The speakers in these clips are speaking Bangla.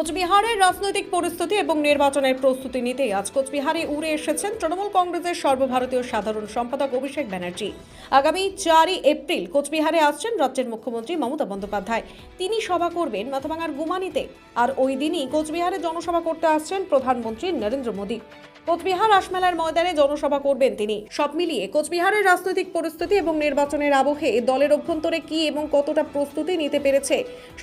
কোচবিহারের রাজনৈতিক পরিস্থিতি এবং নির্বাচনের প্রস্তুতি নিতে আজ কোচবিহারে উড়ে এসেছেন তৃণমূল কংগ্রেসের সর্বভারতীয় সাধারণ সম্পাদক অভিষেক ব্যানার্জি। আগামী চারই এপ্রিল কোচবিহারে আসছেন রাজ্যের মুখ্যমন্ত্রী মমতা বন্দ্যোপাধ্যায়। তিনি সভা করবেন মাথাভাঙার গুমানিতে। আর ওই দিনই কোচবিহারে জনসভা করতে আসছেন প্রধানমন্ত্রী নরেন্দ্র মোদী। কোচবিহার রাসমেলার ময়দানে জনসভা করবেন তিনি। সব মিলিয়ে কোচবিহারের রাজনৈতিক পরিস্থিতি এবং নির্বাচনের আবহে দলের অভ্যন্তরে কি এবং কতটা প্রস্তুতি নিতে পেরেছে,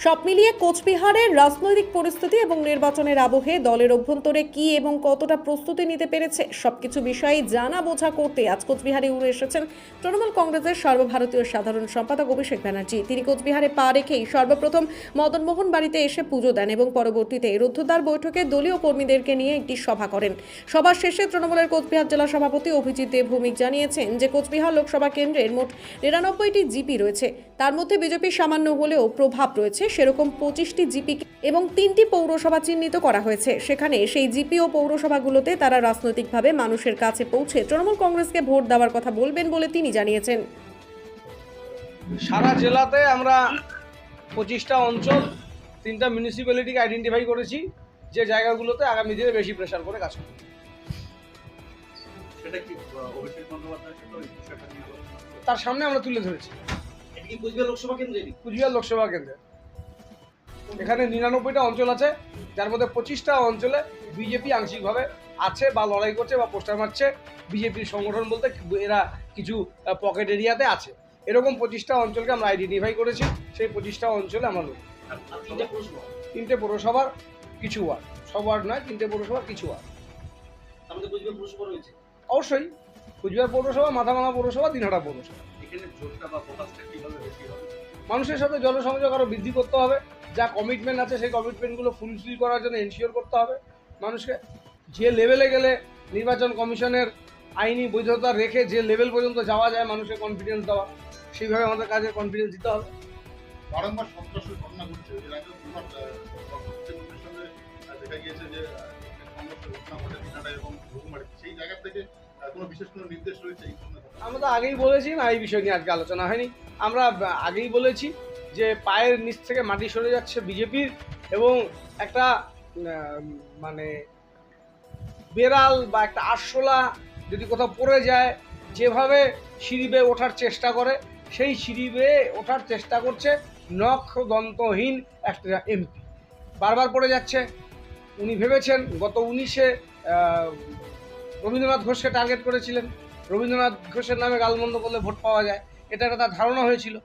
সব মিলিয়ে কোচবিহারের রাজনৈতিক পরিস্থিতি এবং নির্বাচনের আবহে দলের অভ্যন্তরে কি এবং কতটা প্রস্তুতি নিতে পেরেছে সবকিছু বিষয়ে জানা বোঝা করতে আজ কোচবিহারে উড়ে এসেছেন তৃণমূল কংগ্রেসের সর্বভারতীয় সাধারণ সম্পাদক অভিষেক ব্যানার্জি। তিনি কোচবিহারে পা রেখেই সর্বপ্রথম মদনমোহন বাড়িতে এসে পুজো দেন এবং পরবর্তীতে রুদ্ধদ্বার বৈঠকে দলীয় কর্মীদেরকে নিয়ে একটি সভা করেন। সভা শেষে তৃণমূলের কোচবিহার জেলা সভাপতি অভিজিৎ দেব ভৌমিক জানিয়েছেন যে কোচবিহার লোকসভা কেন্দ্রের মোট নিরানব্বইটি জিপি রয়েছে। তার মধ্যে বিজেপির সামান্য হলেও প্রভাব রয়েছে। সেরকম পঁচিশটি জিপি এবং তিনটি পৌরসভা চিহ্নিত করা হয়েছে। সেখানে সেই জিপি ও পৌরসভাগুলোতে তারা রাজনৈতিকভাবে মানুষের কাছে পৌঁছে তৃণমূল কংগ্রেসকে ভোট দেওয়ার কথা বলবেন বলে তিনি জানিয়েছেন। সারা জেলাতে আমরা পঁচিশটা অঞ্চল, তিনটা মিউনিসিপ্যালিটিকে আইডেন্টিফাই করেছি। যে জায়গাগুলোতে আগামী দিনে বেশি প্রেশার করে কাজ করবে। সেটা কি অভিষেক বন্দ্যোপাধ্যায়ের সাথে ওই বিষয়টা নিয়ে আলোচনা তার সামনে আমরা তুলে ধরেছি। এটা কি কুচবিহার লোকসভা কেন্দ্রেরই কুচবিহার লোকসভা কেন্দ্রে। এখানে নিরানব্বইটা অঞ্চল আছে যার মধ্যে পঁচিশটা অঞ্চলে বিজেপি আংশিকভাবে আছে বা লড়াই করছে বা পোস্টার মারছে। বিজেপির সংগঠন বলতে এরা কিছু পকেট এরিয়াতে আছে। এরকম পঁচিশটা অঞ্চলকে আমরা আইডেন্টিফাই করেছি সেই পঁচিশটা অঞ্চলে আমরা আর তিনটে পৌরসভার কিছু ওয়ার্ড। সব ওয়ার্ড নয় তিনটে পৌরসভার কিছু ওয়ার্ড। কুচবিহার পৌরসভা রয়েছে। অবশ্যই। কুচবিহার পৌরসভা মাথাভাঙা পৌরসভা দিনহাটা পৌরসভা। এখানে জোরটা বা ফোকাসটা কীভাবে বেশি হবে? মানুষের সাথে জনসংযোগ আরও বৃদ্ধি করতে হবে। যা কমিটমেন্ট আছে সেই কমিটমেন্টগুলো ফুলফিল করার জন্য এনশিওর করতে হবে। মানুষকে যে লেভেলে গেলে নির্বাচন কমিশনের আইনি বৈধতা রেখে যে লেভেল পর্যন্ত যাওয়া যায় মানুষের কনফিডেন্স দেওয়া সেইভাবে আমাদের কাজে কনফিডেন্স দিতে হবে। বারংবার সন্ত্রাসের ঘটনা ঘটছে। এর দেখা গিয়েছে যে আমরা তো আগেই বলেছি না, এই বিষয় নিয়ে আজকে আলোচনা হয়নি। আমরা আগেই বলেছি যে পায়ের নিচ থেকে মাটি সরে যাচ্ছে বিজেপির এবং একটা মানে বেড়াল বা একটা আরশোলা যদি কোথাও পড়ে যায়, যেভাবে সিঁড়ি বেয়ে ওঠার চেষ্টা করে, সেই সিঁড়ি বেয়ে ওঠার চেষ্টা করছে নখ দন্তহীন একটা এমপি। বারবার পড়ে যাচ্ছে উনি ভেবেছেন গত উনিশে রবীন্দ্রনাথ ঘোষকে টার্গেট করেছিলেন। রবীন্দ্রনাথ ঘোষের নামে গালমন্দ করলে ভোট পাওয়া যায়। এটা একটা তার ধারণা হয়েছিল।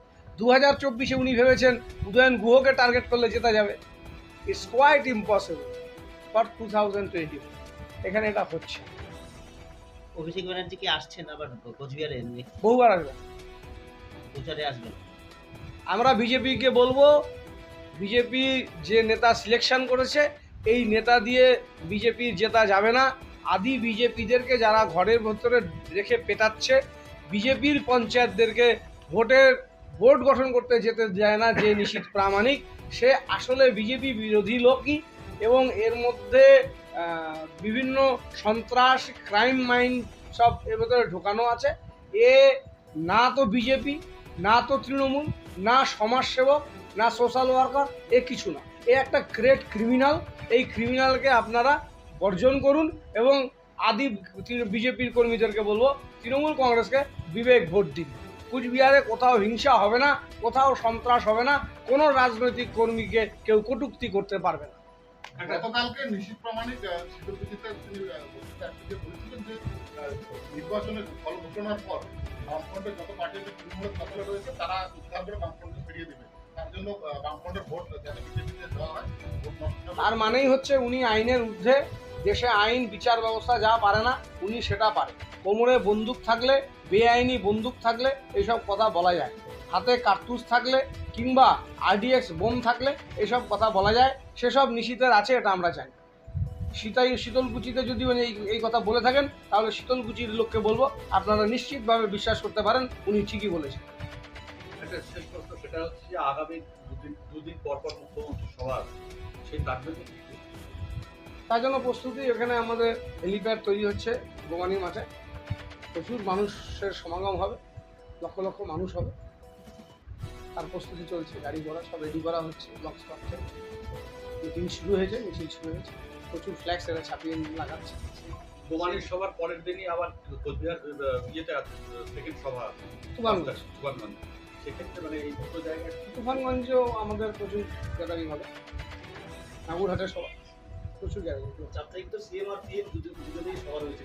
দু হাজার চব্বিশে উনি ভেবেছেন উদয়ন গুহকে টার্গেট করলে জেতা যাবে। It's quite impossible for two thousand twenty এখানে এটা হচ্ছে। অভিষেক ব্যানার্জি কি আসছেন আবার কোচবিহারে? বহুবার আসবে প্রচারে আসবেন। আমরা বিজেপিকে বলব বিজেপি যে নেতা সিলেকশন করেছে এই নেতা দিয়ে বিজেপির জেতা যাবে না। আদি বিজেপিদেরকে যারা ঘরের ভেতরে রেখে পেটাচ্ছে, বিজেপির পঞ্চায়েতদেরকে ভোটের ভোট গঠন করতে যেতে দেয় না যে নিশ্চিত প্রামাণিক, সে আসলে বিজেপি বিরোধী লোকই এবং এর মধ্যে বিভিন্ন সন্ত্রাস ক্রাইম মাইন্ড সব এর ভেতরে ঢোকানো আছে। এ না তো বিজেপি, না তো তৃণমূল, না সমাজসেবক, না সোশ্যাল ওয়ার্কার এ কিছু না। এ একটা গ্রেট ক্রিমিনাল এই ক্রিমিনালকে আপনারা বর্জন করুন এবং আদি বিজেপির কর্মীদেরকে বলব, তৃণমূল কংগ্রেসকে বিবেক ভোট দিন। কুচবিহারে কোথাও হিংসা হবে না, কোথাও সন্ত্রাস হবে না, কোনো রাজনৈতিক কর্মীকে কেউ কটূক্তি করতে পারবে না। নির্বাচনের ফল ঘোষণার পর বামফ্রন্টের যত পার্টি তৃণমূলের রয়েছে, তারা উদ্ধার করে দেবে। তার মানেই হচ্ছে উনি আইনের ঊর্ধ্বে দেশে আইন, বিচার ব্যবস্থা যা পারে না, উনি সেটা পারে। কোমরে বন্দুক থাকলে, বেআইনি বন্দুক থাকলে এইসব কথা বলা যায়। হাতে কার্তুজ থাকলে কিংবা আরডিএক্স বোম থাকলে এসব কথা বলা যায়। সেসব নিশীতের আছে, এটা আমরা জানি। শীতাই শীতলকুচিতে যদি উনি এই কথা বলে থাকেন, তাহলে শীতলকুচির লোককে বলব, আপনারা নিশ্চিতভাবে বিশ্বাস করতে পারেন, উনি ঠিকই বলেছেন। একটা শেষ প্রশ্ন সেটা হচ্ছে যে আগামী দুদিন দুদিন পর পর মুখ্যমন্ত্রী সভা সেই তার জন্য তার জন্য প্রস্তুতি এখানে আমাদের হেলিপ্যাড তৈরি হচ্ছে গোমানি মাঠে। প্রচুর মানুষের সমাগম হবে লক্ষ লক্ষ মানুষ হবে। তার প্রস্তুতি চলছে গাড়ি ঘোড়া সব রেডি করা হচ্ছে ব্লক স্টক থেকে মিটিং শুরু হয়েছে মিছিল শুরু হয়েছে। প্রচুর ফ্ল্যাক্স এরা ছাপিয়ে লাগাচ্ছে। কুমারীর সভার পরের দিনই আবার কোচবিহার ইয়েতে আছে সেকেন্ড সভা আছে। তুফানগঞ্জ তুফানগঞ্জ সেক্ষেত্রে মানে এই দুটো জায়গায় তুফানগঞ্জেও আমাদের প্রচুর গ্যাদারিং হবে। নাগুরহাটের সভা প্রচুর গ্যাদারিং চার তারিখ তো সিএম আর পিএম দুজনেই সভা রয়েছে